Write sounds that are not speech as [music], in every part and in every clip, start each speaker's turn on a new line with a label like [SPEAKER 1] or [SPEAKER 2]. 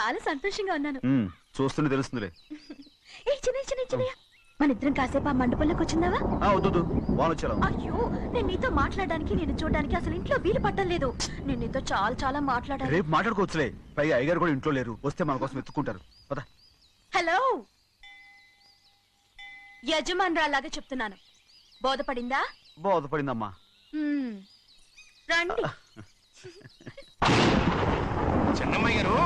[SPEAKER 1] చాలా సంతోషంగా ఉన్నాను.
[SPEAKER 2] ఉమ్, చూస్తూనే తెలుస్తుందిలే.
[SPEAKER 1] ఏ చిన్న చిన్న చిన్నయ్య. మన ఇద్దరం కాసేపు ఆ మండపంలోకి వచ్చిందావా?
[SPEAKER 2] ఆ వద్దు వాళ్ళు వచ్చారా
[SPEAKER 1] అయ్యో నేను నీతో మాట్లాడడానికి నేను చూడడానికి అసలు ఇంట్లో వీలు పట్టలేదు నేను నీతో చాలా చాలా మాట్లాడాలి
[SPEAKER 2] రేపు మాట్లాడుకోవచ్చులే. పైగా అయ్యగారు కూడా ఇంట్లో లేరు. వస్తే మన కోసం ఎత్తుకుంటారు పద.
[SPEAKER 1] హలో! యజమానురాలాగా చెప్తున్నాను. బోధపడిందా?
[SPEAKER 2] బోధపడిందమ్మా.
[SPEAKER 1] మ్మ్. రండి.
[SPEAKER 3] చెన్నమ్మ గారు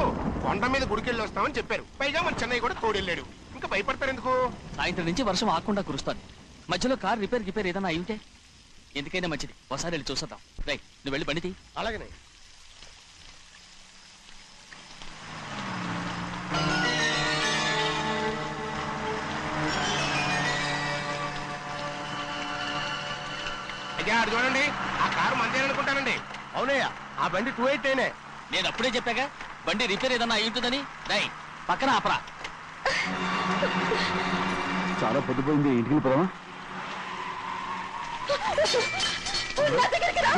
[SPEAKER 3] కొండ మీద గుడికెళ్ళి వస్తామని చెప్పారు. పైగా మన చెన్నయ్య కూడా తోడెళ్ళాడు. ఇంకా భయపడతారు ఎందుకు?
[SPEAKER 4] సాయంత్రం నుంచి వర్షం ఆకుండా కురుస్తాను మధ్యలో కార్ రిపేర్ రిపేర్ ఏదైనా అయి ఉంటే? ఎందుకైనా మంచిది. ఒకసారి వెళ్ళి చూసేద్దాం. రై నువ్వు వెళ్ళి బండితి
[SPEAKER 3] అలాగనే. అయ్యా అది చూడండి ఆ కారు మందే అనుకుంటానండి అవునయ్యా ఆ బండి టూ ఎయిట్ అయినే
[SPEAKER 4] నేను అప్పుడే చెప్పాగా బండి రిపేర్ ఏదైనా అయి ఉంటుందని? రై పక్కన ఆపరా.
[SPEAKER 2] చాలా పొద్దుపోయింది ఇంటికి పోదామా?
[SPEAKER 1] నా దగ్గరికి రా.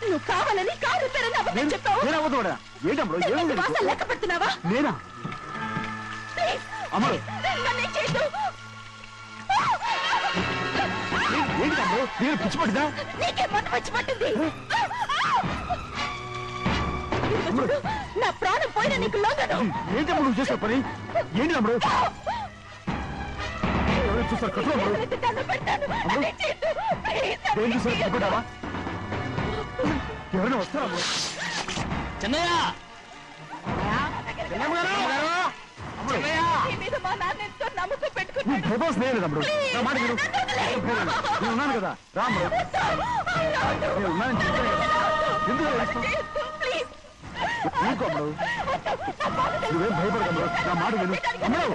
[SPEAKER 1] నువ్వు కావాలని కారు రిపేర్ అని అబద్ధం చెప్పావు.
[SPEAKER 2] నేను అవ్వదు కూడా ఏంటమ్మా
[SPEAKER 1] నువ్వు
[SPEAKER 2] ఏమైంది
[SPEAKER 1] వాసన
[SPEAKER 2] నీకు?
[SPEAKER 1] లెక్క పెడుతున్నావా
[SPEAKER 2] నేనా?
[SPEAKER 1] ప్లీజ్.
[SPEAKER 2] అమలు
[SPEAKER 1] నన్నేం చేయొద్దు.
[SPEAKER 2] ఏంటి తమ్ముడు నేను పిచ్చి పట్టిదా
[SPEAKER 1] నీకే మంట వచ్చి పట్టింది చూడు, నా ప్రాణం పోయిన నీకు లొంగను
[SPEAKER 2] ఏంటి తమ్ముడు నువ్వు చేసే పని? ఏంటి తమ్ముడు? ఎవరైనా చూస్తారు? కట్టు తమ్ముడు.
[SPEAKER 1] చేతులెత్తి దండం పెడతాను. నన్నేం చేయొద్దు. ప్లీజ్,
[SPEAKER 2] ఏం
[SPEAKER 1] నన్నేం
[SPEAKER 2] చూసారు
[SPEAKER 1] చేయొద్దు.
[SPEAKER 2] కట్టుకుంటావా ఎవరైనా వస్తారా
[SPEAKER 4] చిన్నయ్య
[SPEAKER 1] నీ
[SPEAKER 2] ఏం తమ్ముడు. నా మాట విను. నేను ఉన్నాను కదా. రాము నేను ఉన్నానని చెప్పాను కదా ఎందుకు ఏడుస్తావు? నీకు అమ్మడు నువ్వేం భయపడదు నా మాట విను. అమ్మడు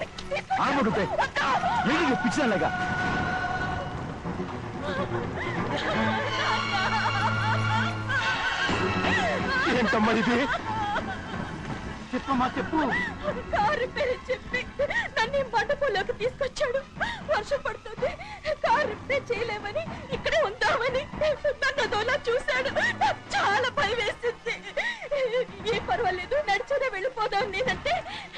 [SPEAKER 2] ఆడబడుతే ఏంటి పిచ్చిదానిలాగా. ఏంటమ్మా ఇది? చెప్పమ్మా చెప్పు.
[SPEAKER 1] కారు పేరు చెప్పి నన్ను ఈ మండపంలోకి తీసుకొచ్చాడు. వర్షం పడుతుంది. కారు రిపేర్ చేయలేమని ఇక్కడే ఉందామని నన్ను దోలా చూశాడు. నాకు చాలా భయం వేసింది. ఏ పర్వాలేదు నడిచేదే వెళ్ళిపోదాం నేనంటే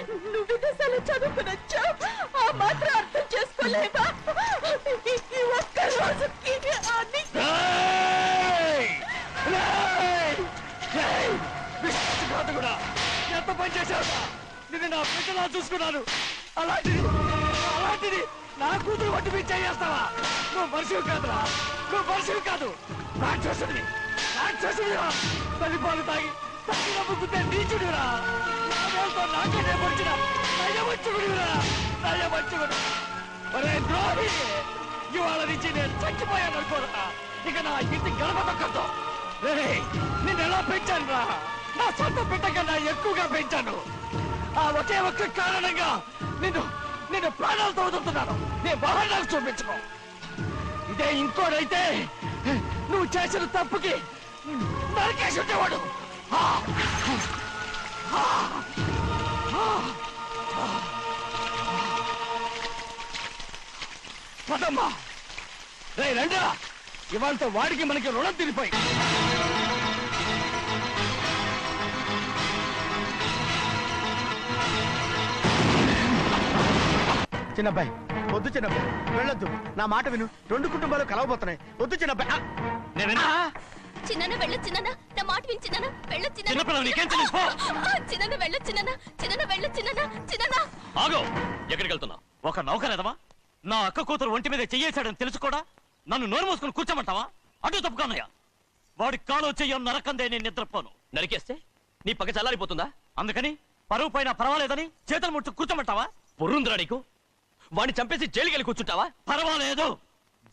[SPEAKER 1] నువ్వు విదేశాలు చదువుకుని వచ్చావు. ఆ మాత్రం అర్థం చేసుకోలేవా? ఈ- ఒక్క రోజుకి
[SPEAKER 4] కూడా ఎంత పని చేశావు నిన్ను నా పిల్లలా చూసుకున్నాను. అలాంటిది అలాంటిది నా కూతురు వంటి మీద చేస్తావా నువ్వు మనిషివి కాదురా. నువ్వు మనిషివి కాదు. రాక్షసుడివి. రాక్షసుడిరా. తల్లిపాలు తాగి తాగి నీచుడురా నీచుడిరా నాదేంతో నాకేనే పొడిచిన నయవంచుకుడివిరా నయవంచుకుడు ఒరే ద్రోహి ఇవాళ నుంచి నేను చచ్చిపోయాను అనుకోరా ఇక నా ఇంటి గడప తొక్కతో నిన్న ఎలా పెంచాను రా నా సొంత బిడ్డ కన్నా ఎక్కువగా పెంచాను ఆ ఒకే ఒక్క కారణంగా నిన్ను నిన్ను ప్రాణాలతో వదులుతున్నాను నీ వాహనాలు చూపించుకో ఇదే ఇంకోడైతే నువ్వు చేసిన తప్పుకి నరికేసి ఉండేవాడు. పదమ్మా! రే రండిరా! ఇవాళతో వాడికి మనకి రుణం తిరిపోయి.
[SPEAKER 3] చిన్నబ్బాయి వద్దు చిన్నబ్బాయి వెళ్ళొద్దు. నా మాట విను. రెండు కుటుంబాలు కలవబోతున్నాయి. వద్దు చిన్నబ్బాయి.
[SPEAKER 5] చిన్న వెళ్ళ చిన్న నా మాట విని చిన్న వెళ్ళ చిన్న
[SPEAKER 4] చిన్నపిల్లలు నీకేం తెలియదు, పో.
[SPEAKER 5] చిన్న వెళ్ళ చిన్న చిన్న వెళ్ళ చిన్న చిన్న
[SPEAKER 4] ఆగో. ఎక్కడికి వెళ్తున్నా ఒక నౌకరేదవా నా అక్క కూతురు ఒంటి మీద చెయ్యేశాడని తెలుసు కూడా? నన్ను నోరు మూసుకుని కూర్చోమంటావా? అటు తప్పుకున్నాయా వాడి కాలో చెయ్యం నరకందే నేను నిద్రపోను. నరికేస్తే నీ పగ చల్లారిపోతుందా? అందుకని పరువు పైన పర్వాలేదని చేతులు ముట్టు కూర్చోమంటావా? పొర్రుందిరా నీకు? వాడిని చంపేసి జైలుకి వెళ్ళి కూర్చుంటావా? పర్వాలేదు.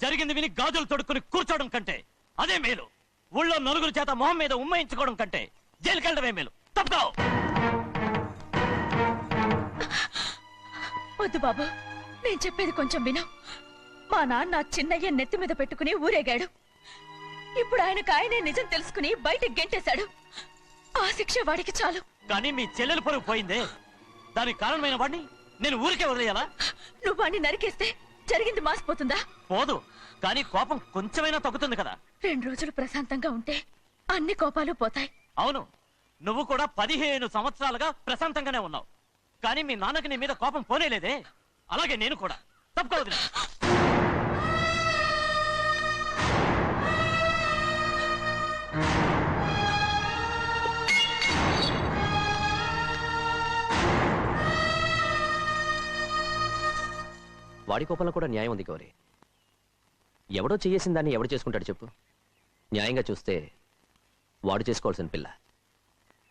[SPEAKER 4] జరిగింది విని గాజులు తొడుక్కుని కూర్చోవడం కంటే అదే మేలు. ఊళ్ళో నలుగురు చేత మొహం మీద ఉమ్మయించుకోవడం కంటే జైలుకి వెళ్ళడమే మేలు. తప్పుకో!
[SPEAKER 1] వద్దు బాబు నేను చెప్పేది కొంచెం విను. మా నాన్న చిన్నయ్య నెత్తి మీద పెట్టుకుని ఊరేగాడు. ఇప్పుడు ఆయనకు ఆయనే నిజం తెలుసుకుని బయటకు గెంటేశాడు. ఆ శిక్ష వాడికి చాలు.
[SPEAKER 4] కానీ మీ చెల్లెలు పరుగు పోయిందే. దానికి కారణమైన వాడిని నేను ఊరికే వదిలేయాలా?
[SPEAKER 1] నువ్వు వాడిని నరికేస్తే జరిగింది మాసిపోతుందా?
[SPEAKER 4] పోదు. కానీ కోపం కొంచెమైనా తగ్గుతుంది కదా.
[SPEAKER 1] రెండు రోజులు ప్రశాంతంగా ఉంటే అన్ని కోపాలు పోతాయి.
[SPEAKER 4] అవును నువ్వు కూడా పదిహేను సంవత్సరాలుగా ప్రశాంతంగానే ఉన్నావు. కానీ మీ నాన్నకి నీ మీద కోపం పోనేలేదే. అలాగే నేను కూడా. తప్పుకోవద్దు
[SPEAKER 6] వాడి కోపంలో కూడా న్యాయం ఉంది గౌరీ. ఎవడో చేయేసిన దాన్ని ఎవడు చేసుకుంటాడు చెప్పు? న్యాయంగా చూస్తే వాడు చేసుకోవాల్సిన పిల్ల.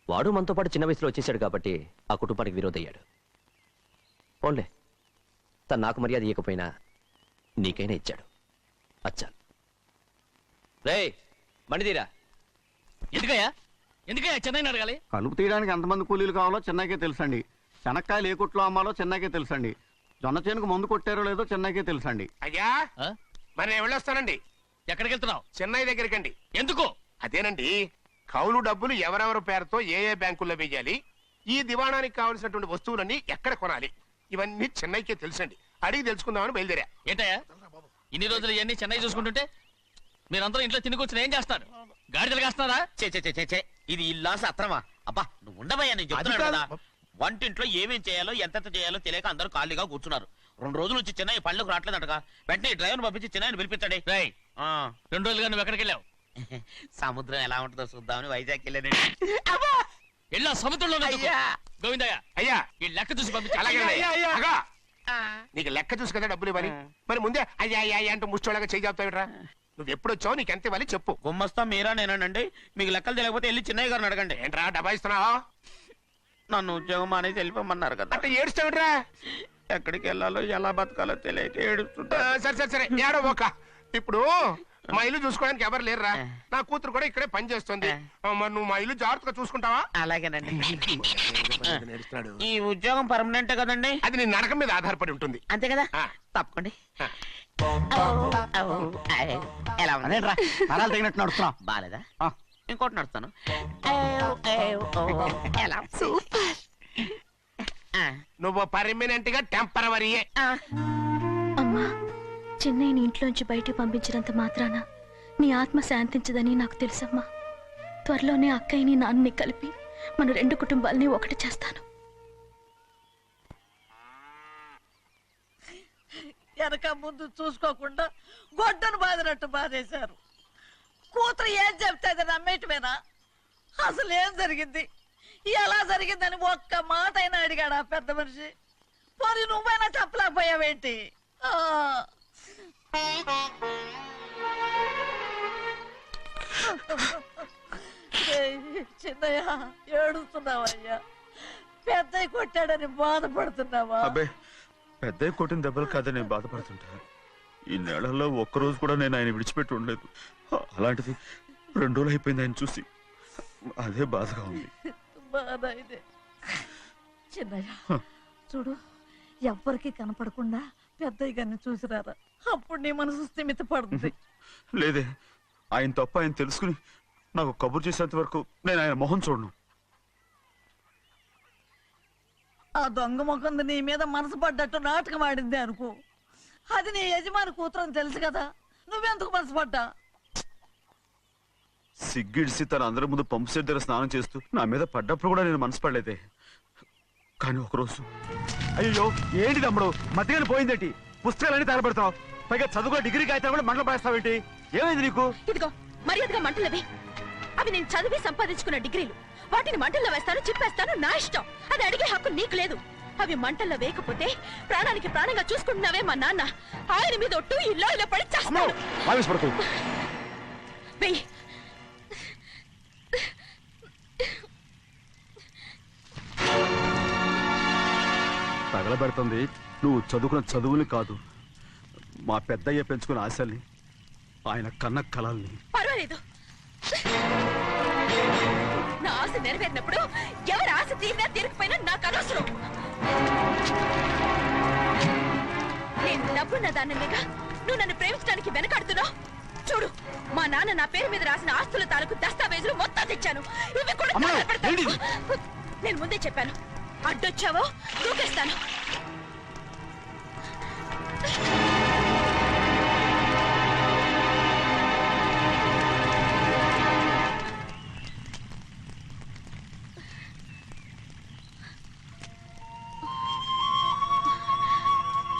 [SPEAKER 6] వాడు మనతో పాటు చిన్న వయసులో వచ్చేసాడు కాబట్టి ఆ కుటుంబానికి విరోధయ్యాడు. పోన్లే. తను నాకు మర్యాద ఇవ్వకపోయినా నీకైనా ఇచ్చాడు. అచ్చా. రే మండిదీరా
[SPEAKER 4] ఎందుకయ్యా? ఎందుకయ్యా చెన్నైని అడగాలి?
[SPEAKER 2] కలుపు తీయడానికి ఎంతమంది కూలీలు కావాలో చెన్నైకే తెలుసండి. శనక్కాయలు ఏ కొట్లో అమ్మాలో చెన్నైకే తెలుసండి. జొన్న చేనుకు మందు కొట్టారో లేదో చెన్నైకే తెలుసండి.
[SPEAKER 3] అయ్యా?
[SPEAKER 4] ఆ?
[SPEAKER 3] మరి నేను వెళ్ళొస్తానండి.
[SPEAKER 4] ఎక్కడికి వెళ్తున్నావు?
[SPEAKER 3] చెన్నై దగ్గరికండి.
[SPEAKER 4] ఎందుకు?
[SPEAKER 3] అదేనండి కౌలు డబ్బులు ఎవరెవరి పేరుతో ఏ ఏ బ్యాంకుల్లో వేయాలి ఈ దివాణానికి కావలసినటువంటి వస్తువులన్నీ ఎక్కడ కొనాలి ఇవన్నీ చెన్నైకే తెలుసండి. అడిగి తెలుసుకుందామని బయలుదేరా.
[SPEAKER 4] ఏంటయ్యా? ఇన్ని రోజులు ఇవన్నీ చెన్నై చూసుకుంటుంటే మీరందరూ ఇంట్లో తిని కూర్చుని ఏం చేస్తారు గాడిదలు కాస్తున్నారా
[SPEAKER 7] చే చే చే, చే ఇది ఇల్లా సత్రమా అబ్బా నువ్వు ఉండవయ్యా నేను చెప్తున్నాను కాదు. వంటింట్లో ఏమేం చేయాలో ఎంతెంత చేయాలో తెలియక అందరూ ఖాళీగా కూర్చున్నారు. రెండు రోజులు వచ్చి చెన్నై పళ్ళకు రావట్లేదటగా. వెంటనే డ్రైవర్ పంపించి చెన్నైని పిలిపించండి
[SPEAKER 4] రేయ్
[SPEAKER 7] ఆ,
[SPEAKER 4] రెండు రోజులుగా నువ్వు ఎక్కడికి వెళ్ళావు? [laughs]
[SPEAKER 7] సముద్రం ఎలా ఉంటుందో చూద్దామని వైజాగ్ వెళ్ళానండి. [laughs]
[SPEAKER 4] వెళ్ళా సముద్రంలో
[SPEAKER 7] అయ్యా.
[SPEAKER 4] గోవిందయ్య
[SPEAKER 3] అయ్యా!
[SPEAKER 4] ఈ లెక్క చూసి పంపించు.
[SPEAKER 3] అలాగే అగా
[SPEAKER 7] ఆ,
[SPEAKER 3] నీకు లెక్క చూసి కదా డబ్బులు ఇవ్వాలి. మరి ముందే అయ్యా అయ్యా అయ్యా అంటూ ముష్టోళ్ళగా చేయి చెప్తావిట్రా నువ్వు ఎప్పుడు వచ్చావు నీకు ఎంత ఇవ్వాలి చెప్పు.
[SPEAKER 7] గుమ్మస్తా మీరా నేనండి. మీకు లెక్కలు తెలియకపోతే వెళ్ళి చిన్నయ్య గారిని అడగండి.
[SPEAKER 3] ఏంట్రా డబ్బా ఇస్తున్నావా?
[SPEAKER 7] నన్ను ఉద్యోగం అనేది వెళ్ళిపోమన్నారు కదా.
[SPEAKER 3] అంటే ఏడుస్తావిట్రా?
[SPEAKER 7] ఎక్కడికి వెళ్ళాలో ఎలా బతకాలో తెలియక ఏడుస్తుంటా.
[SPEAKER 3] సరే సరే సరే. ఏడో ఒక. ఇప్పుడు మా ఇల్లు చూసుకోవడానికి ఎవరు లేరురా? నా కూతురు కూడా ఇక్కడే పని చేస్తుంది. ఆ, మరి నువ్వు మా ఇల్లు జాగ్రత్తగా చూసుకుంటావా?
[SPEAKER 7] అలాగేనండి. ఈ ఉద్యోగం పర్మనెంట్ కదండి?
[SPEAKER 3] అది నీ నరకం మీద ఆధారపడి ఉంటుంది.
[SPEAKER 7] అంతే కదా?
[SPEAKER 3] ఆ.
[SPEAKER 7] తప్పకండి.
[SPEAKER 3] ఆ.
[SPEAKER 7] ఎలా ఉంది?
[SPEAKER 2] అదేంట్రా? నరాలు తగినట్టు నడుస్తున్నావు.
[SPEAKER 7] బాలేదా?
[SPEAKER 2] ఆ.
[SPEAKER 7] ఇంకోటి నడుస్తాను. ఎలా
[SPEAKER 3] నువ్వు పర్మనెంట్గా టెంపరవరీయే.
[SPEAKER 1] అమ్మా చెన్నైని ఇంట్లోంచి బయటికి పంపించినంత మాత్రాన నీ ఆత్మ శాంతించదని నాకు తెలుసమ్మా. త్వరలోనే అక్కయ్యని నాన్నని కలిపి మన రెండు కుటుంబాలని ఒకటి చేస్తాను.
[SPEAKER 8] వెనక ముందు చూసుకోకుండా గొడ్డను బాదినట్టు బాధేశారు. కూతురు ఏం చెప్తే అది నమ్మేయటమేనా? అసలు ఏం జరిగింది? ఎలా జరిగిందని ఒక్క మాట అయినా అడిగాడు ఆ పెద్ద మనిషి? మరి నువ్వైనా చెప్పలేకపోయావేంటి? ఆ. చిన్నయ్య ఏడుస్తున్నావయ్యా. పెద్ద కొట్టాడని బాధపడుతున్నావా?
[SPEAKER 9] అబ్బే పెద్ద కొట్టిన దెబ్బలు కాదని నేను బాధపడుతుంటా. ఈ నెలల్లో ఒక్కరోజు కూడా నేను ఆయన విడిచిపెట్టి ఉండలేదు. అలాంటిది రెండు రోజులు అయిపోయింది ఆయన చూసి. అదే బాధగా ఉంది.
[SPEAKER 8] బాధ ఇదే చిన్నయ్య చూడు ఎవ్వరికి కనపడకుండా పెద్దయ్య గారిని చూసిరారా. అప్పుడు నీ మనసు స్థిమిత పడుతుంది. [laughs]
[SPEAKER 9] లేదే ఆయన తప్ప ఆయన తెలుసుకుని నాకు కబురు చేసేంత వరకు నేను ఆయన మొహం చూడను.
[SPEAKER 8] ఆ దొంగ ముఖంది నీ మీద మనసు పడ్డట్టు నాటకం ఆడింది అనుకో. అది నీ యజమాని కూతురు అని తెలుసు కదా. నువ్వెందుకు మనసు పడ్డా?
[SPEAKER 9] సిగ్గిడిసి తన అందరి ముందు పంపు సెట్ దగ్గర స్నానం చేస్తూ నా మీద పడ్డప్పుడు కూడా నేను మనసు పడలేదే. కానీ ఒకరోజు
[SPEAKER 2] అయ్యో ఏంటి తమ్ముడు? మధ్యగానే పోయిందేంటి? పుస్తకాలన్నీ తగలబెడతావు పైగా చదువుకో డిగ్రీ కాగితాలు కూడా మంటలు పడేస్తావేంటి ఏమైంది నీకు?
[SPEAKER 1] ఇదిగో మర్యాదగా మంటలవి. అవి నేను చదివి సంపాదించుకున్న డిగ్రీలు. వాటిని మంటల్లో వేస్తాను చిప్పేస్తాను నా ఇష్టం. అది అడిగే హక్కు నీకు లేదు. అవి మంటల్లో వేయకపోతే ప్రాణానికి ప్రాణంగా చూసుకుంటున్నావే మా నాన్న. ఆయన మీద ఒట్టు ఇల్లో ఇలా పడి
[SPEAKER 2] అమ్మో తగలబెడుతుంది. నువ్వు చదువుకున్న చదువుని కాదు. మా పెద్దయ్య పెంచుకున్న ఆశల్ని ఆయన కన్న కలల్ని
[SPEAKER 1] పర్వాలేదు. నా ఆశ నెరవేరినప్పుడు ఎవరి ఆశ తీరినా తీరకపోయినా నాకు అనవసరం. నేను డబ్బున్న దానిగా నువ్వు నన్ను ప్రేమించడానికి వెనకాడుతున్నావు? చూడు మా నాన్న నా పేరు మీద రాసిన ఆస్తుల తాలూకు దస్తావేజులు మొత్తం తెచ్చాను. ఇవి కూడా? నేను ముందే చెప్పాను. అడ్డొచ్చావో? దూకేస్తాను.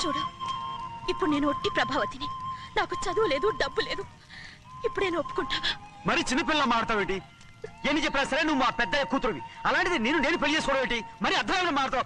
[SPEAKER 1] చూడు ఇప్పుడు నేను ఒట్టి ప్రభావతిని. నాకు చదువు లేదు డబ్బు లేదు. ఇప్పుడే నేను ఒప్పుకుంటా
[SPEAKER 2] మరి చిన్నపిల్ల మారుతావేటి ఎన్ని చెప్పినా సరే నువ్వు మా పెద్ద కూతురువి. అలాంటిది నేను నేను పెళ్ళి చేసుకోవడం ఏంటి? మరి అర్థమైన మాడతావు.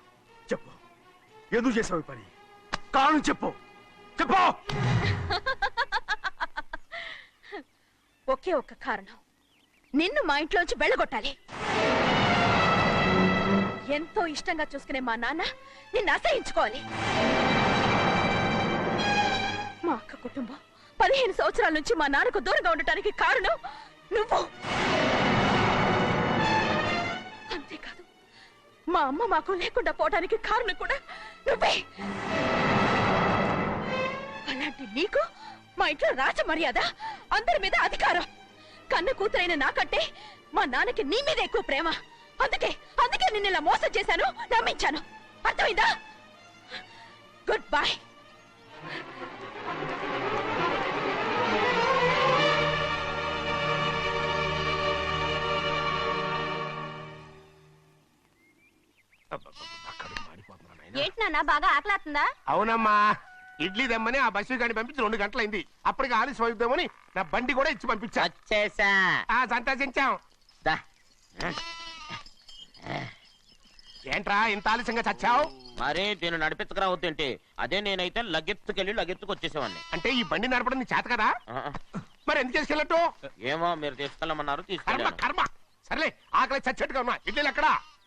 [SPEAKER 9] ఎందుకు చేసావు పని. కారణం చెప్పు. చెప్పు!
[SPEAKER 1] ఒకే ఒక్క కారణం. నిన్ను మా ఇంట్లోంచి వెళ్ళగొట్టాలి. ఎంతో ఇష్టంగా చూసుకునే మా నాన్న నిన్ను అసహించుకోవాలి. మా అక్క కుటుంబం పదిహేను సంవత్సరాల నుంచి మా నాన్నకు దూరంగా ఉండటానికి కారణం నువ్వు. మా అమ్మ మాకు లేకుండా పోవడానికి కారణం కూడా నువ్వే. అలాంటి నీకు మా ఇంట్లో రాజ మర్యాద అందరి మీద అధికారం. కన్న కూతురైన నాకంటే మా నాన్నకి నీ మీద ఎక్కువ ప్రేమ. అందుకే అందుకే నిన్న ఇలా మోసం చేశాను నమ్మించాను. అర్థమైందా? గుడ్ బాయ్
[SPEAKER 5] ఏంటి నాన్న బాగా ఆకలాతుందా?
[SPEAKER 3] అవునమ్మా. ఇడ్లీ దమ్మని ఆ బస్సు గాని పంపించి రెండు గంటలైంది. అప్పటికి ఆలస్యం అవుతామని నా బండి కూడా ఇచ్చి పంపించా.
[SPEAKER 7] వచ్చేసా.
[SPEAKER 3] ఆ సంతోషించాం.
[SPEAKER 7] దా.
[SPEAKER 3] ఏంట్రా ఇంత ఆలస్యంగా చచ్చావు?
[SPEAKER 7] మరి దీన్ని నడిపెత్తుకురావద్దేంటి అదే నేనైతే లగెత్తుకెళ్ళి లగెత్తుకు వచ్చేసేవాడిని
[SPEAKER 3] అంటే ఈ బండి నడపడం నీ చేత కదా?
[SPEAKER 7] ఆ,
[SPEAKER 3] మరి ఎందుకు చేసుకెళ్ళట్టు?
[SPEAKER 7] ఏమో మీరు తీసుకెళ్ళమన్నారు
[SPEAKER 3] కర్మ
[SPEAKER 7] తీసుకెళ్ళాను
[SPEAKER 3] కర్మ. సర్లే ఆకలి చచ్చేట్టుగా ఉన్నా. ఇడ్లీలు ఎక్కడా?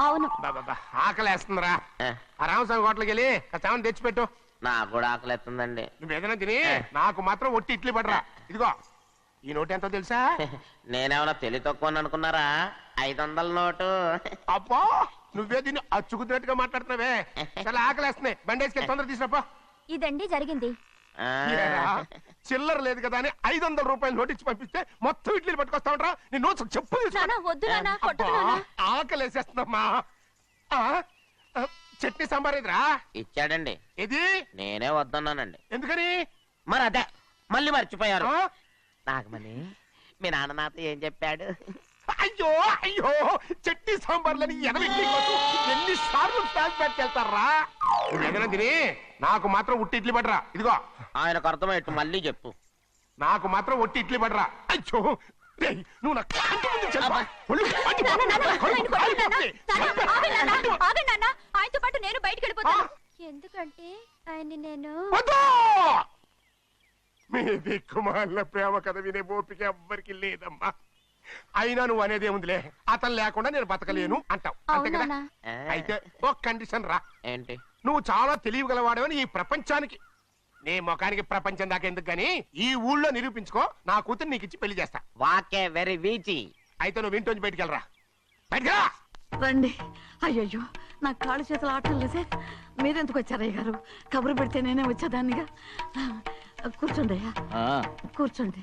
[SPEAKER 5] అవును.
[SPEAKER 3] బాబా ఆకలేస్తుందిరా. ఆ రామస్వామి హోటల్కి వెళ్ళి కాస్త తెచ్చిపెట్టు.
[SPEAKER 7] నాకు కూడా ఆకలిస్తుందండి.
[SPEAKER 3] నువ్వు ఏదైనా తిని నాకు మాత్రం ఒట్టి ఇడ్లీ పడరా. ఇదిగో ఈ నోటు ఎంతో తెలుసా? [laughs]
[SPEAKER 7] నేనేమన్నా తెలివి తక్కువ అనుకున్నారా? ఐదు వందల నోటు. [laughs]
[SPEAKER 3] అబ్బో నువ్వే దీన్ని అచ్చుకుతున్నట్టుగా మాట్లాడుతున్నావే. [laughs] చాలా ఆకలేస్తున్నాయి. బండేసుకెళ్ళి తొందర తీసినప్పా
[SPEAKER 5] ఇదండి జరిగింది.
[SPEAKER 7] ఆ,
[SPEAKER 3] చిల్లర లేదు కదా అని ఐదు వందల రూపాయలు నోటు ఇచ్చి పంపిస్తే మొత్తం ఇడ్లీలు పట్టుకొస్తా ఉంటా నీ నోట్స్ చెప్పు తీసుకో.
[SPEAKER 5] నాన్న వద్దు నాన్న కొట్టకు
[SPEAKER 3] అబ్బా,
[SPEAKER 5] నాన్న
[SPEAKER 3] ఆకలేసేస్తుందమ్మా. ఆ, ఆ, చట్నీ సాంబార్ ఇదిరా?
[SPEAKER 7] ఇచ్చాడండి.
[SPEAKER 3] ఇది
[SPEAKER 7] నేనే వద్దన్నానండి.
[SPEAKER 3] ఎందుకని?
[SPEAKER 7] మరి అదే మళ్ళీ మర్చిపోయారు.
[SPEAKER 3] ఆ?
[SPEAKER 7] నాగమణి మీ నాన్న నాతో ఏం చెప్పాడు?
[SPEAKER 3] అయ్యో అయ్యో చట్నీ సాంబార్లని ఎనభై ఎన్ని సార్లు తిని నాకు మాత్రం ఉట్టి ఇడ్లీ పడరా ఇదిగో
[SPEAKER 7] ఆయనకు అర్థమయ్యట్టు మళ్ళీ చెప్పు
[SPEAKER 3] నాకు మాత్రం ఒట్టి ఇడ్లీ పడరా అయ్యో నువ్వు నా కంటి ముందు చెప్పా. ఒళ్ళు మండిపోతుంది.
[SPEAKER 5] నాన్న, నాన్న,
[SPEAKER 3] కడుపు
[SPEAKER 5] ఆయన కొట్టకు నాన్న.
[SPEAKER 3] కాలిపోతుంది.
[SPEAKER 5] నాన్న, ఆగండి నాన్న, ఆగండి నాన్న. ఆయనతో పాటు నేను బయట అంటే ఆయన్ని నేను
[SPEAKER 3] వద్దు! మీ దిక్కుమాల ప్రేమ కథ వినే ఓపిక ఎవ్వరికి లేదమ్మా అయినా నువ్వు అనేది ఏముందిలే? అతను లేకుండా నేను బతకలేను అంటావు. అంతే కదా?
[SPEAKER 5] అవునా
[SPEAKER 3] అయితే ఓ కండిషన్ రా.
[SPEAKER 7] ఏంటి?
[SPEAKER 3] నువ్వు చాలా తెలియగలవాడవని ఈ ప్రపంచానికి. నీ ముఖానికి ప్రపంచం దాకా ఎందుకు గాని ఈ ఊళ్ళో నిరూపించుకో నా కూతురు నీకు ఇచ్చి పెళ్ళి చేస్తా.
[SPEAKER 7] వాకే వెరీ వీచి.
[SPEAKER 3] అయితే నువ్వు ఇంటి బయటికి వెళ్ళరా. బయటకెళ్ళరా
[SPEAKER 8] రండి. అయ్యయ్యో నా కాళ్ళు చేతులు ఆటం లేదే మీరెందుకు వచ్చారు అయ్య గారు కబురు పెడితే నేనే వచ్చేదాన్నిగా. కూర్చోండి అయ్యా. కూర్చోండి.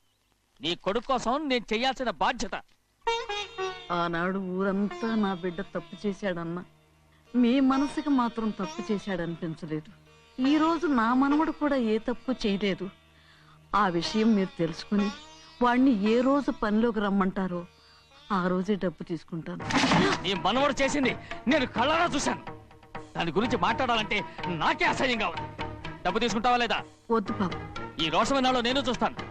[SPEAKER 4] నీ కొడుకు కోసం నేను చెయ్యాల్సిన బాధ్యత.
[SPEAKER 8] ఆనాడు ఊరంతా నా బిడ్డ తప్పు చేశాడన్నా. మీ మనసుకి మాత్రం తప్పు చేశాడనిపించలేదు. ఈ రోజు నా మనవడు కూడా ఏ తప్పు చేయలేదు. ఆ విషయం మీరు తెలుసుకుని వాణ్ణి ఏ రోజు పనిలోకి రమ్మంటారో ఆ రోజే డబ్బు తీసుకుంటాను.
[SPEAKER 4] నీ మనవడు చేసింది నేను కళ్ళారా చూశాను. దాని గురించి మాట్లాడాలంటే నాకే అసహ్యంగా ఉంది డబ్బు తీసుకుంటావా లేదా?
[SPEAKER 8] వద్దు బాబు.
[SPEAKER 4] ఈ రోషమైనాలో నేను చూస్తాను.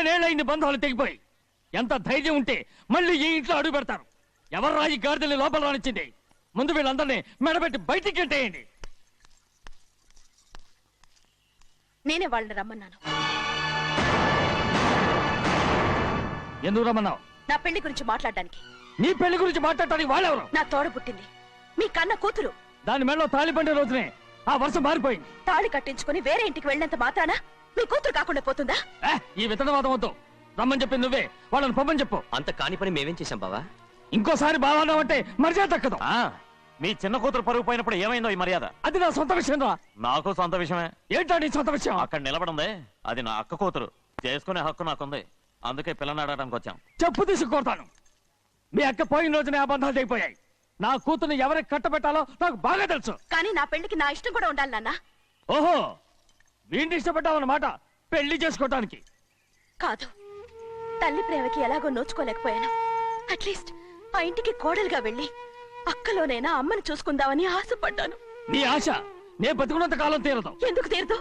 [SPEAKER 4] పదిహేనేళ్ళయింది బంధాలు తెగిపోయి. ఎంత ధైర్యం ఉంటే మళ్ళీ ఈ ఇంట్లో అడుగు పెడతారు. ఎవరు రాయి గాడిదల్ని లోపల రానిచ్చింది? ముందు వీళ్ళందరినీ మెడబెట్టి బయటికి గెంటేయండి.
[SPEAKER 1] నేనే వాళ్ళని రమ్మన్నాను.
[SPEAKER 4] ఎందుకు రమ్మన్నావు?
[SPEAKER 1] నా పెళ్ళి గురించి మాట్లాడడానికి.
[SPEAKER 4] నీ పెళ్ళి గురించి మాట్లాడటానికి వాళ్ళెవరు?
[SPEAKER 1] నా తోడ పుట్టింది. మీ కన్న కూతురు.
[SPEAKER 4] దాని మెడలో తాళి పండే రోజునే ఆ వర్షం మారిపోయింది.
[SPEAKER 1] తాళి కట్టించుకుని వేరే ఇంటికి వెళ్ళినంత మాత్రాన? మీ కూతురు కాకుండా పోతుందా?
[SPEAKER 4] ఏ, ఈ విత్తనవాదం వద్దు. రమ్మని చెప్పి నువ్వే. వాళ్ళని పంపని చెప్పు.
[SPEAKER 6] అంత కాని పని మేమేం చేశాం బావా?
[SPEAKER 4] ఇంకోసారి బాగా అంటే మర్యాద తక్కదు.
[SPEAKER 10] మీ చిన్న కూతురు పరుగు పోయినప్పుడు ఏమైందో ఈ మర్యాద?
[SPEAKER 4] అది నా సొంత విషయం రా
[SPEAKER 10] నాకు సొంత విషయమే.
[SPEAKER 4] ఏంటా నీ సొంత విషయం?
[SPEAKER 10] అక్కడ నిలబడిందే. అది నా అక్క కూతురు. చేసుకునే హక్కు నాకుంది. అందుకే పిల్లని అడగడానికి వచ్చాం.
[SPEAKER 4] చెప్పు తీసుకొడతాను మీ అక్క పోయిన రోజునే ఆ బంధాలు తెగిపోయాయి. నా కూతుర్ని ఎవరికి కట్టబెట్టాలో నాకు బాగా తెలుసు.
[SPEAKER 1] కానీ నా పెళ్ళికి నా ఇష్టం కూడా ఉండాలి నాన్న.
[SPEAKER 4] ఓహో! వీడిని ఇష్టపడ్డావన్నమాట పెళ్ళి చేసుకోవటానికి
[SPEAKER 1] కాదు తల్లి ప్రేమకి ఎలాగో నోచుకోలేకపోయాను. అట్లీస్ట్ ఆ ఇంటికి కోడలుగా వెళ్ళి అక్కలోనైనా అమ్మని చూసుకుందామని ఆశపడ్డాను.
[SPEAKER 4] నీ ఆశ నే బతుకున్నంత కాలం తీరదు.
[SPEAKER 1] ఎందుకు తీరదు?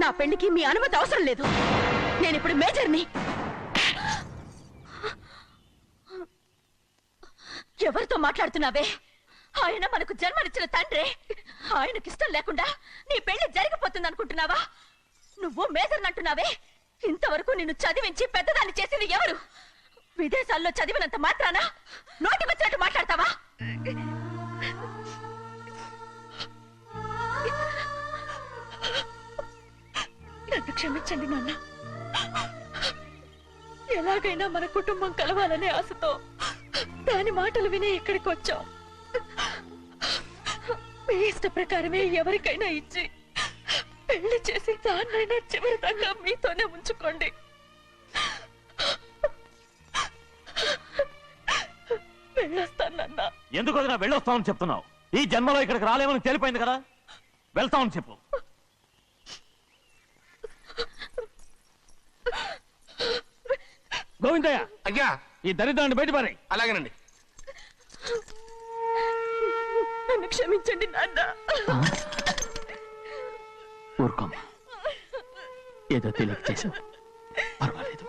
[SPEAKER 1] నా పెళ్ళికి మీ అనుమతి అవసరం లేదు. నేను ఇప్పుడు మేజర్ని. ఎవరితో మాట్లాడుతున్నావే? ఆయన మనకు జన్మనిచ్చిన తండ్రి. ఆయనకి ఇష్టం లేకుండా నీ పెళ్ళి జరిగిపోతుంది అనుకుంటున్నావా నువ్వు మేజర్ అంటున్నావే ఇంతవరకు నిన్ను చదివించి పెద్దదాన్ని చేసింది ఎవరు? విదేశాల్లో చదివినంత మాత్రాన? నోటి వచ్చినట్టు మాట్లాడతావా? నన్ను క్షమించండి నాన్న. ఎలాగైనా మన కుటుంబం కలవాలనే ఆశతో దాని మాటలు విని ఇక్కడికి వచ్చాం మీ ఇష్ట ప్రకారమే ఎవరికైనా ఇచ్చి పెళ్ళి చేసి దాన్నైనా చివరి దాకా మీతోనే ఉంచుకోండి. వెళ్ళొస్తానన్నా
[SPEAKER 10] ఎందుకు వదిన వెళ్ళొస్తామని చెప్తున్నావు? ఈ జన్మలో ఇక్కడికి రాలేమని తేలిపోయింది కదా? వెళ్తామని చెప్పు.
[SPEAKER 4] గోవిందయ్య
[SPEAKER 3] అయ్యా.
[SPEAKER 4] ఈ దరిద్రాన్ని బయట
[SPEAKER 3] అలాగేనండి.
[SPEAKER 1] నన్ను క్షమించండి నాన్న.
[SPEAKER 4] ఊరుకోమ్మా. ఏదో తెలియక చేసావు పర్వాలేదు.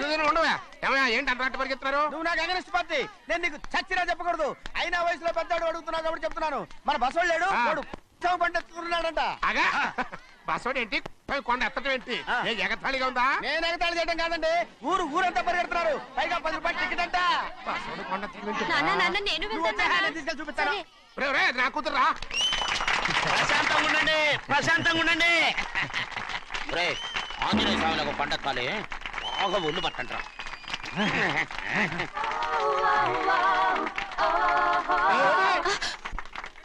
[SPEAKER 3] నువ్వు ఉండవా. ఏమయ్యా ఏంటి అంతరాట పరిగెత్తున్నారు?
[SPEAKER 11] నువ్వు నాకు అగనిస్ట్ పార్టీ నేను నీకు చచ్చినా చెప్పకూడదు. అయినా వయసులో పెద్దవాడు అడుగుతున్నావు కాబట్టి చెప్తున్నాను. మన బసోడు పండిస్తున్నాడంట
[SPEAKER 3] అగా బస్సోడు ఏంటి కొండ ఎత్తడం ఏంటి? ఏ ఎగతాళిగా ఉందా?
[SPEAKER 11] నేను ఎగతాళి చేయడం కాదండి. ఊరు ఊరంతా పరిగెడుతున్నారు. పైగా పది రూపాయలు టికెట్ అంట.
[SPEAKER 3] కొండ
[SPEAKER 11] చూపిస్తాను.
[SPEAKER 3] నా కూతురు
[SPEAKER 7] ప్రశాంతంగా ఉండండి ప్రశాంతంగా ఉండండి. రే ఆంజనేయ స్వామిని ఒక పండగ కాలే. బాగా ఒళ్ళు పట్టంటారా